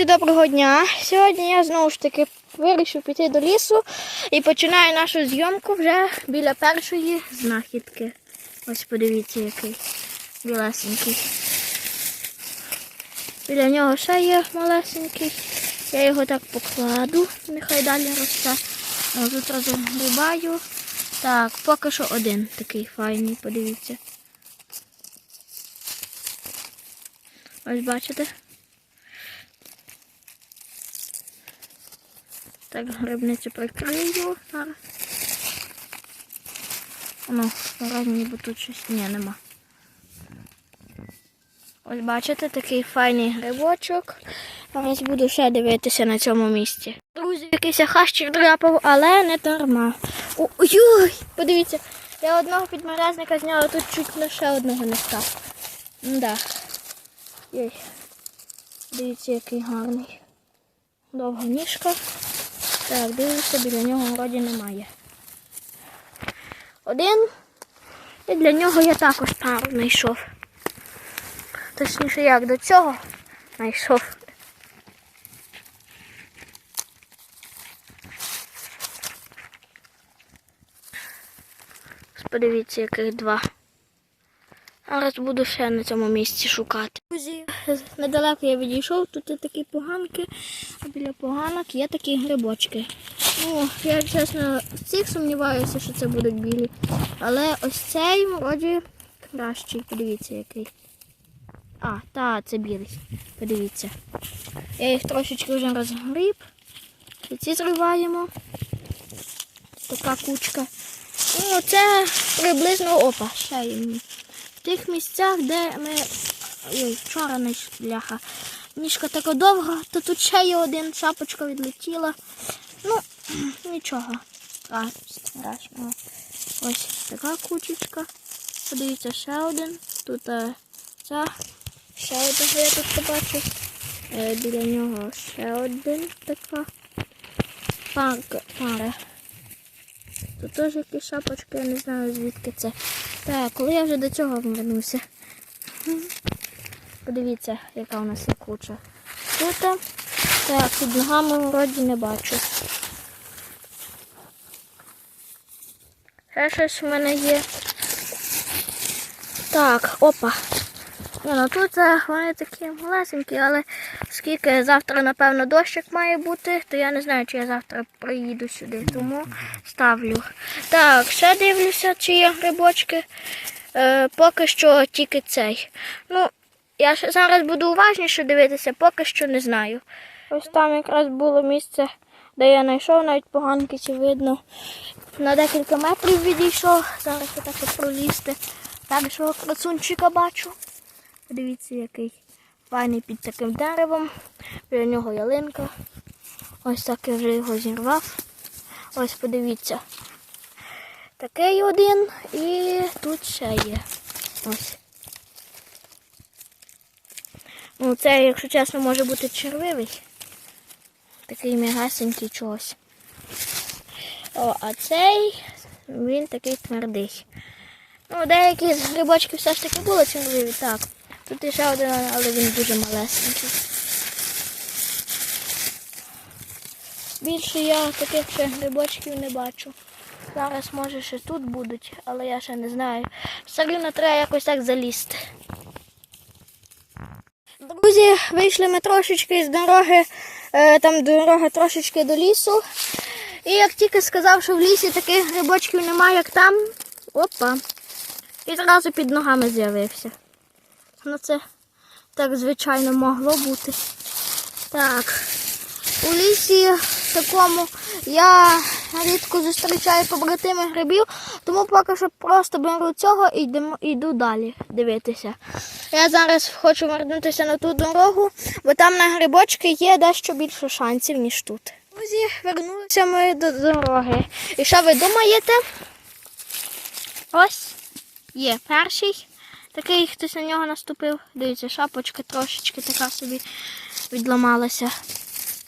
Друзі, доброго дня. Сьогодні я знову ж таки вирішив піти до лісу і починаю нашу зйомку вже біля першої знахідки. Ось подивіться, який білесенький. Біля нього ще є малесенький. Я його так покладу, нехай далі росте. Тут розгрібаю. Так, поки що один такий файний, подивіться. Ось бачите? Так, грибницю прикрию зараз. Ну, ранні, бо тут щось ні, нема. Ось бачите, такий файний грибочок. Зараз буду ще дивитися на цьому місці. Друзі, якийсь хащик драпав, але не дарма. О, Ой, подивіться, я одного підмерезника зняла, тут чуть ще одного не став. Да. Ой. Дивіться, який гарний. Довга ніжка. Так, дивлюся, біля нього вроді немає. Один. І для нього я також пару знайшов. Точніше, як до цього знайшов. Подивіться, яких два. Зараз буду ще на цьому місці шукати. Друзі, недалеко я відійшов, тут є такі поганки, біля поганок є такі грибочки. Ну, я чесно з цих сумніваюся, що це будуть білі. Але ось цей вроді кращий. Подивіться який. А, та, це білий. Подивіться. Я їх трошечки вже розгріб. І ці зриваємо. Така кучка. Ну, це приблизно опа, ще є. В тих місцях, де ми ой, вчора не бляха. Ніжка така довга, то тут ще є один, шапочка відлетіла. Ну, нічого. А, страшного. Ось така кучечка. Подивіться, ще один. Тут е, ця. Ще одного я тут побачив. Е, біля нього ще один така. Парка, пара. Тут теж якісь шапочки, я не знаю звідки це. Так, коли я вже до цього вернуся. Подивіться, яка у нас є куча. Тут так, під ногами вроді не бачу. Ще щось в мене є. Так, опа. Ні, ну тут е, вони такі малесенькі, але оскільки завтра, напевно, дощик має бути, то я не знаю, чи я завтра приїду сюди, тому ставлю. Так, ще дивлюся, чи є грибочки. Е, поки що тільки цей. Ну, я зараз буду уважніше дивитися, поки що не знаю. Ось там якраз було місце, де я знайшов, навіть поганки чи видно. На декілька метрів відійшов. Зараз я так пролізти. Так, що красунчика бачу. Подивіться, який файний під таким деревом. Біля нього ялинка. Ось так я вже його зірвав. Ось подивіться. Такий один і тут ще є. Ось. Ну, це, якщо чесно, може бути червивий. Такий м'ягасенький чогось. О, а цей, він такий твердий. Ну, деякі з грибочків все ж таки були червиві, так. Тут іще один, але він дуже малесенький. Більше я таких ще грибочків не бачу. Зараз, може, ще тут будуть, але я ще не знаю. Все рівно треба якось так залізти. Друзі, вийшли ми трошечки з дороги, е, там дорога трошечки до лісу. І як тільки сказав, що в лісі таких грибочків немає, як там, опа. І зразу під ногами з'явився. Ну це так, звичайно, могло бути. Так, у лісі такому я рідко зустрічаю побратими грибів, тому поки що просто беру цього і йду далі дивитися. Я зараз хочу вернутися на ту дорогу, бо там на грибочки є дещо більше шансів, ніж тут. Друзі, вернулися ми до дороги. І що ви думаєте? Ось є перший. Такий хтось на нього наступив. Дивіться, шапочка трошечки така собі відламалася.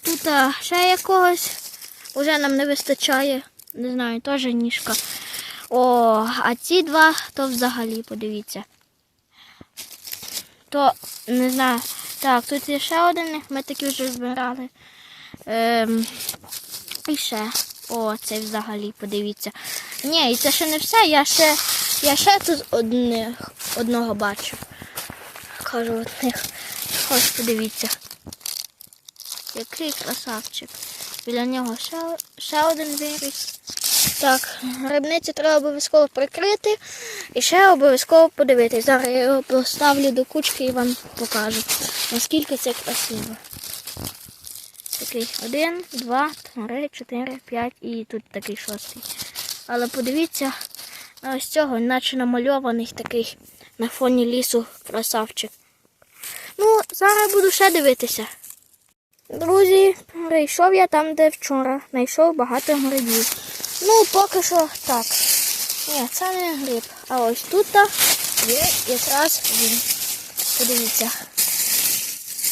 Тут а, ще якогось вже нам не вистачає. Не знаю, теж ніжка. О, а ці два, то взагалі, подивіться. То, не знаю, Так, тут є ще один, ми такі вже збирали. Ем, і ще. О, це взагалі, подивіться. Ні, і це ще не все. Я ще, я ще тут одних, одного бачу. Кажу одних. Ось подивіться. Який красавчик. Біля нього ще, ще один виріс. Так, грибницю треба обов'язково прикрити і ще обов'язково подивитись. Зараз я його поставлю до кучки і вам покажу, наскільки це красиво. Такий один, два, три, чотири, п'ять і тут такий шостий. Але подивіться на ось цього, наче намальований такий на фоні лісу красавчик. Ну, зараз буду ще дивитися. Друзі, прийшов я там, де вчора. Знайшов багато грибів. Ну, поки що так. Ні, це не гриб. А ось тут є якраз він. Подивіться.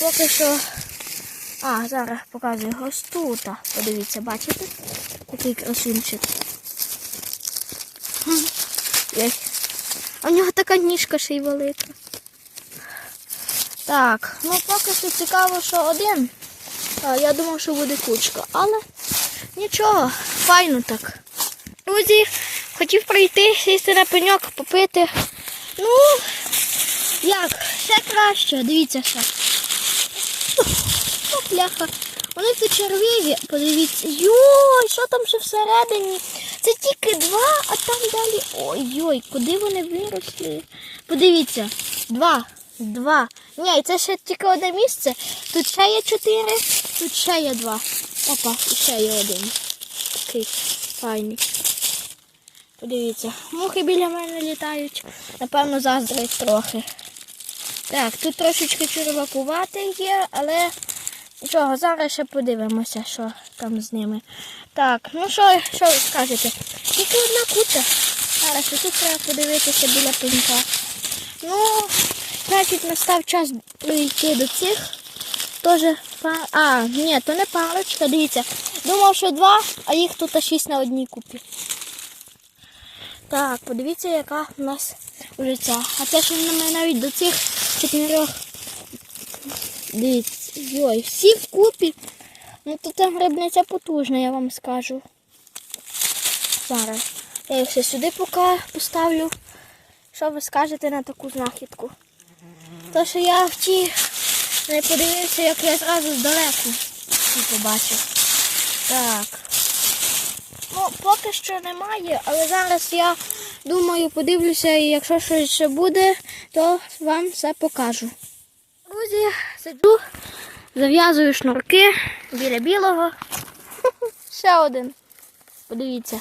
Поки що. А, зараз показую. Ось тут. Подивіться, бачите? Такий красунчик. В нього така ніжка ще й велика. Так, ну поки що цікаво, що один. Я думав, що буде кучка, але нічого, файно так. Друзі, хотів прийти, сісти на пеньок, попити. Ну, як, все краще, дивіться ще. О, бляха. Вони тут червиві, подивіться. Йой, що там ще всередині? Це тільки два, а там далі. Ой-ой, куди вони виросли? Подивіться, два. Два. Ні, це ще тільки одне місце. Тут ще є чотири, тут ще є два. Опа, і ще є один. Такий файний. Подивіться, мухи біля мене літають. Напевно, заздрять трохи. Так, тут трошечки червакувати є, але нічого, зараз ще подивимося, що там з ними. Так, ну що, що ви скажете? Тільки одна кута. Зараз тут треба подивитися біля пенька. Ну, значить, настав час прийти до цих. Тоже пар... А, ні, то не парочка, дивіться. Думав, що два, а їх тут шість на одній купі. Так, подивіться, яка в нас вже ця. А те, що ми навіть до цих чотирьох. Дивіться, йой, всі вкупі. Ну тут грибниця потужна, я вам скажу. Зараз. Я їх ще сюди поки поставлю. Що ви скажете на таку знахідку? То, що я в ті не подивився, як я зразу здалеку їх побачив. Так. Ну, поки що немає, але зараз я думаю, подивлюся, і якщо щось ще буде, то вам все покажу. Друзі, сиджу, зав'язую шнурки біля білого. Ще один. Подивіться.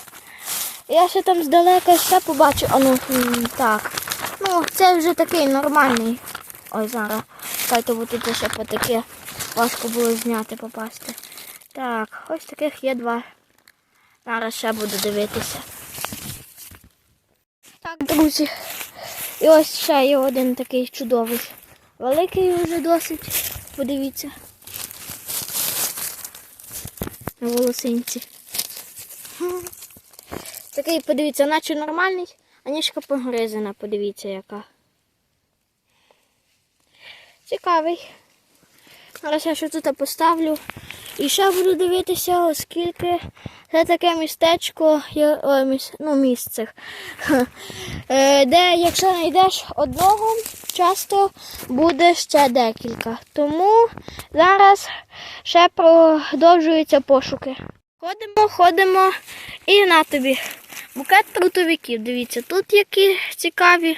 Я ще там здалека ще побачу. А ну так. Ну, це вже такий нормальний. Ой, зараз. Чекайте, бо тут ще потаке. Важко було зняти, попасти. Так, ось таких є два. Зараз ще буду дивитися. Так, друзі. І ось ще є один такий чудовий. Великий вже досить. Подивіться. На волосинці. Такий, подивіться, наче нормальний, а ніжка погризена, подивіться яка. Цікавий. Зараз я ще тут поставлю. І ще буду дивитися, оскільки це таке містечко, о, міс- ну, місце, Е, де якщо знайдеш одного, часто буде ще декілька. Тому зараз ще продовжуються пошуки. Ходимо, ходимо і на тобі. Букет трутовиків. Дивіться, тут які цікаві.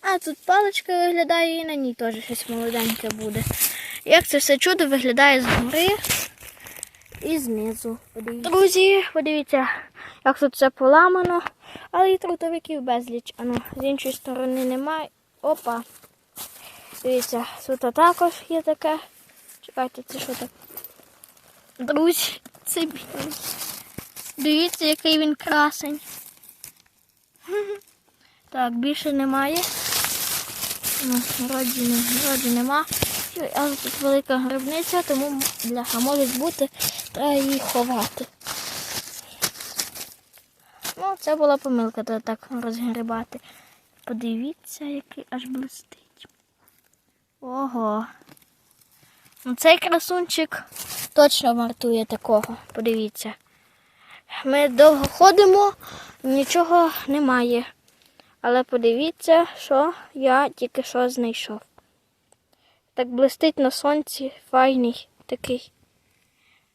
А тут паличка виглядає і на ній теж щось молоденьке буде. Як це все чудо виглядає згори і знизу. Подивіться. Друзі, подивіться, як тут все поламано, але і трутовиків безліч. Ану, з іншої сторони немає. Опа. Дивіться, тут також є таке. Чекайте, це що таке? Друзі, це білий. Дивіться, який він красень. Так, більше немає. Ну, вроді, не, нема. Але тут велика грибниця, тому бляха може бути, треба її ховати. Ну, це була помилка, то так розгрібати. Подивіться, який аж блистить. Ого. Цей красунчик точно вартує такого. Подивіться. Ми довго ходимо, нічого немає. Але подивіться, що я тільки що знайшов. Так блистить на сонці, файний такий.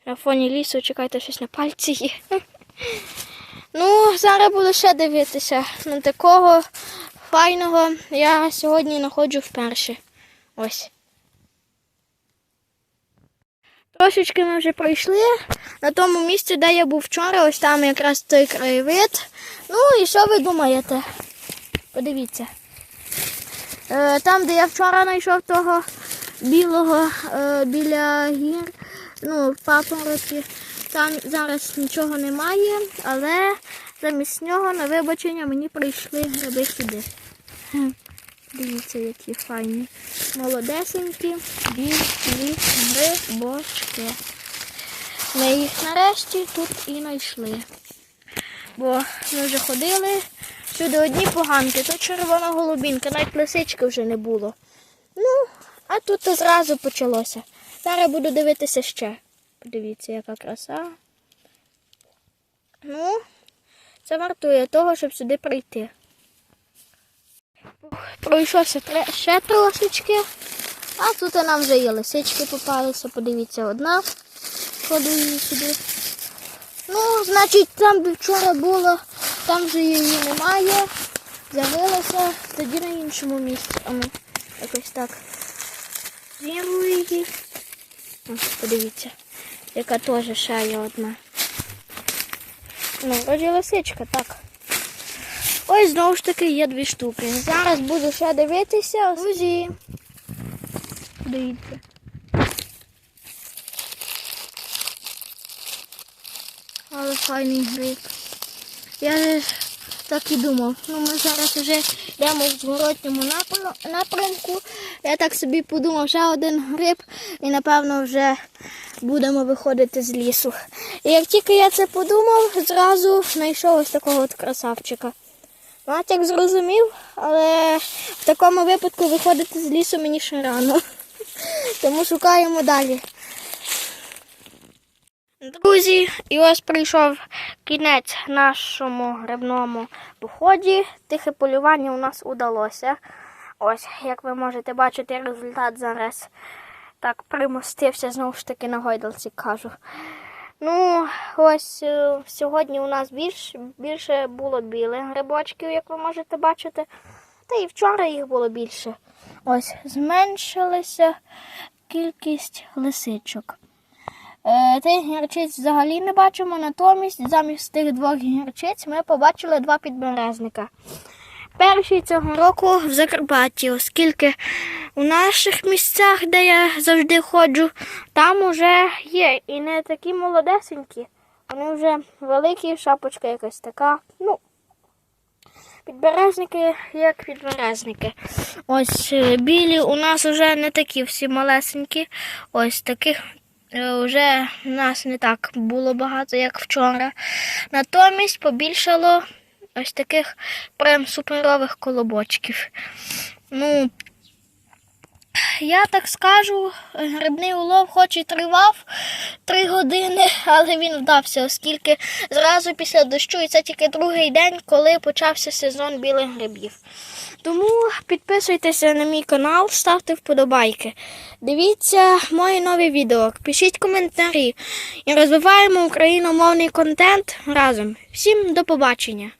На фоні лісу, чекайте, щось на пальці є. Ну, зараз буду ще дивитися. На такого файного я сьогодні знаходжу вперше. Ось. Трошечки ми вже пройшли на тому місці, де я був вчора, ось там якраз той краєвид. Ну і що ви думаєте? Подивіться. Е, там, де я вчора знайшов того білого е, біля гір, ну, в папороті, там зараз нічого немає, але замість нього на вибачення мені прийшли гриби сюди. Дивіться, які файні. Молодесенькі, білі грибочки. Ми їх нарешті тут і знайшли. Бо ми вже ходили, сюди одні поганки, то червона голубінка, навіть лисички вже не було. Ну, а тут зразу почалося. Зараз буду дивитися ще. Подивіться, яка краса. Ну, це вартує того, щоб сюди прийти. Пройшовся ще трошечки. А тут нам вже і лисички попалися. Подивіться, одна. Ходить сюди. Ну, значить, там вчора було, там вже її немає. З'явилася тоді на іншому місці. А ми якось так. Зірву її. Ось, подивіться, яка теж є одна. Ну, вроді лисичка, так. Ось знову ж таки є дві штуки. Зараз буду ще дивитися. Друзі. Дивіться. Але файний гриб. Я так і думав. Ну, ми зараз вже йдемо в зворотньому напрямку. Я так собі подумав, ще один гриб і напевно вже будемо виходити з лісу. І як тільки я це подумав, зразу знайшов ось такого от красавчика. Натяк зрозумів, але в такому випадку виходити з лісу мені ще рано. Тому шукаємо далі. Друзі, і ось прийшов кінець нашому грибному поході. Тихе полювання у нас удалося. Ось, як ви можете бачити, результат зараз так примостився знову ж таки на гойдалці кажу. Ну, ось е, сьогодні у нас більш, більше було білих грибочків, як ви можете бачити. Та і вчора їх було більше. Ось зменшилася кількість лисичок. Е, тих гірчиць взагалі не бачимо, натомість замість тих двох гірчиць ми побачили два підберезника. Перший цього року в Закарпатті, оскільки у наших місцях, де я завжди ходжу, там уже є і не такі молодесенькі. Вони вже великі, шапочка якась така. Ну, підберезники як підберезники. Ось е, білі у нас вже не такі всі малесенькі. Ось таких е, вже у нас не так було багато, як вчора. Натомість побільшало ось таких прям суперових колобочків. Ну, я так скажу, грибний улов хоч і тривав три години, але він вдався, оскільки зразу після дощу, і це тільки другий день, коли почався сезон білих грибів. Тому підписуйтеся на мій канал, ставте вподобайки. Дивіться мої нові відео, пишіть коментарі і розвиваємо україномовний контент разом. Всім до побачення!